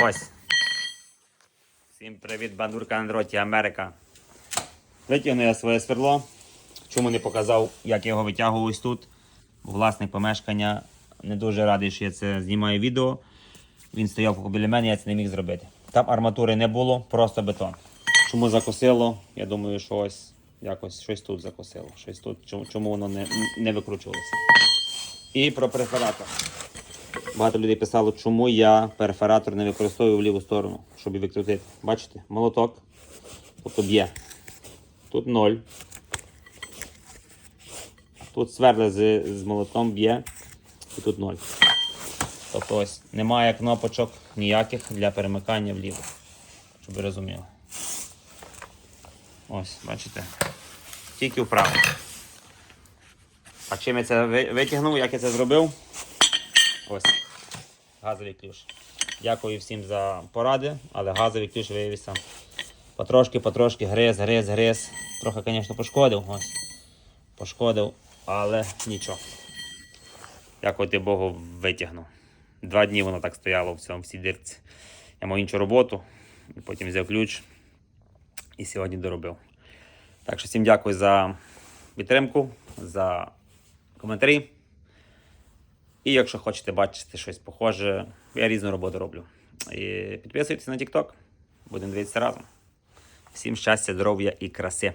Ось. Всім привіт, бандурка на дроті Америка. Витягну я своє сверло. Чому не показав, як я його витягую ось тут. Власник помешкання. Не дуже радий, що я це знімаю відео. Він стояв біля мене, я це не міг зробити. Там арматури не було, просто бетон. Чому закосило? Я думаю, що ось якось щось тут закосило. Щось тут, чому, воно не, не викручувалося. І про перфоратор. Багато людей писало, чому я перфоратор не використовую в ліву сторону, щоб викрутити. Бачите, молоток. Тобто б'є. Тут 0. Тут сверли з, з молотом б'є. І тут 0. Тобто ось немає кнопочок ніяких для перемикання вліво. Щоб ви розуміли. Ось, бачите? Тільки вправо. А чим я це витягнув, як я це зробив? Ось. Газовий ключ. Дякую всім за поради, але газовий ключ виявився. Потрошки, потрошки, гриз, гриз, гриз. Трохи, звісно, пошкодив. Ось. Пошкодив, але нічого. Дякувати Богу, витягнув. Два дні воно так стояло в цьому в цій дирці. Я мав іншу роботу, потім взяв ключ і сьогодні доробив. Так що всім дякую за підтримку, за коментарі. І якщо хочете бачити щось похоже, я різну роботу роблю. І підписуйтесь на TikTok. Будемо дивитися разом. Всім щастя, здоров'я і краси.